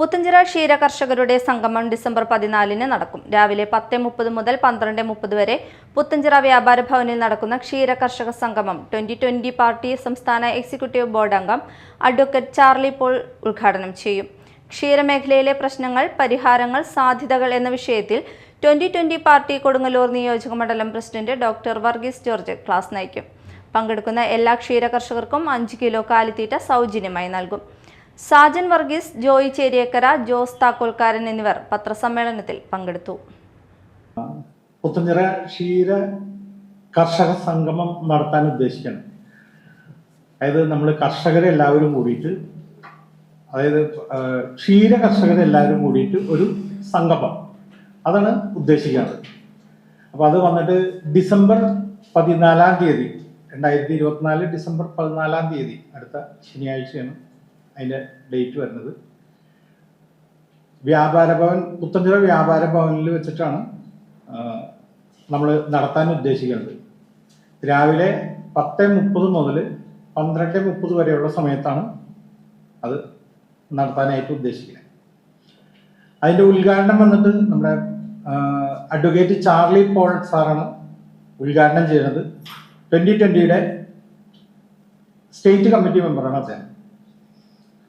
പുത്തഞ്ചിറ ക്ഷീര കർഷകരുടെ സംഗമം ഡിസംബർ പതിനാലിന് നടക്കും. രാവിലെ പത്ത് മുപ്പത് മുതൽ പന്ത്രണ്ട് മുപ്പത് വരെ പുത്തഞ്ചിറ വ്യാപാര ഭവനിൽ നടക്കുന്ന ക്ഷീര കർഷക സംഗമം ട്വന്റി ട്വന്റി പാർട്ടി സംസ്ഥാന എക്സിക്യൂട്ടീവ് ബോർഡ് അംഗം അഡ്വക്കേറ്റ് ചാർലി പോൾ ഉദ്ഘാടനം ചെയ്യും. ക്ഷീരമേഖലയിലെ പ്രശ്നങ്ങൾ പരിഹാരങ്ങൾ സാധ്യതകൾ എന്ന വിഷയത്തിൽ ട്വന്റി ട്വന്റി പാർട്ടി കൊടുങ്ങല്ലൂർ നിയോജക മണ്ഡലം president doctor Varghese George class നയിക്കും. പങ്കെടുക്കുന്ന എല്ലാ ക്ഷീര കർഷകർക്കും അഞ്ച് കിലോ കാലിത്തീറ്റ സൗജന്യമായി നൽകും. സാജൻ വർഗീസ് ജോയി ചേരിയക്കര ജോസ് താക്കോൽക്കാരൻ എന്നിവർ പത്രസമ്മേളനത്തിൽ പങ്കെടുത്തു. പുത്തഞ്ചിറ ക്ഷീര കർഷക സംഗമം നടത്താൻ ഉദ്ദേശിക്കണം അതായത് നമ്മൾ കർഷകരെ എല്ലാവരും കൂടിയിട്ട് അതായത് ക്ഷീര കർഷകരെ എല്ലാവരും കൂടിയിട്ട് ഒരു സംഗമം. അതാണ് ഉദ്ദേശിക്കുന്നത്. അപ്പോൾ അത് വന്നിട്ട് ഡിസംബർ പതിനാലാം തീയതി രണ്ടായിരത്തി ഇരുപത്തിനാല് ഡിസംബർ പതിനാലാം തീയതി അടുത്ത ശനിയാഴ്ചയാണ് അതിന്റെ ഡേറ്റ് വരുന്നത്. വ്യാപാര ഭവൻ പുത്തഞ്ചിറ വ്യാപാര ഭവനിൽ വെച്ചിട്ടാണ് നമ്മൾ നടത്താൻ ഉദ്ദേശിക്കുന്നത്. രാവിലെ പത്ത് മുപ്പത് മുതൽ പന്ത്രണ്ട് മുപ്പത് വരെയുള്ള സമയത്താണ് അത് നടത്താനായിട്ട് ഉദ്ദേശിക്കുന്നത്. അതിന്റെ ഉദ്ഘാടനം വന്നിട്ട് നമ്മുടെ അഡ്വക്കേറ്റ് ചാർലി പോൾ സാറാണ് ഉദ്ഘാടനം ചെയ്യുന്നത്. ട്വന്റി ട്വന്റിയുടെ സ്റ്റേറ്റ് കമ്മിറ്റി മെമ്പറാണ് അദ്ദേഹം.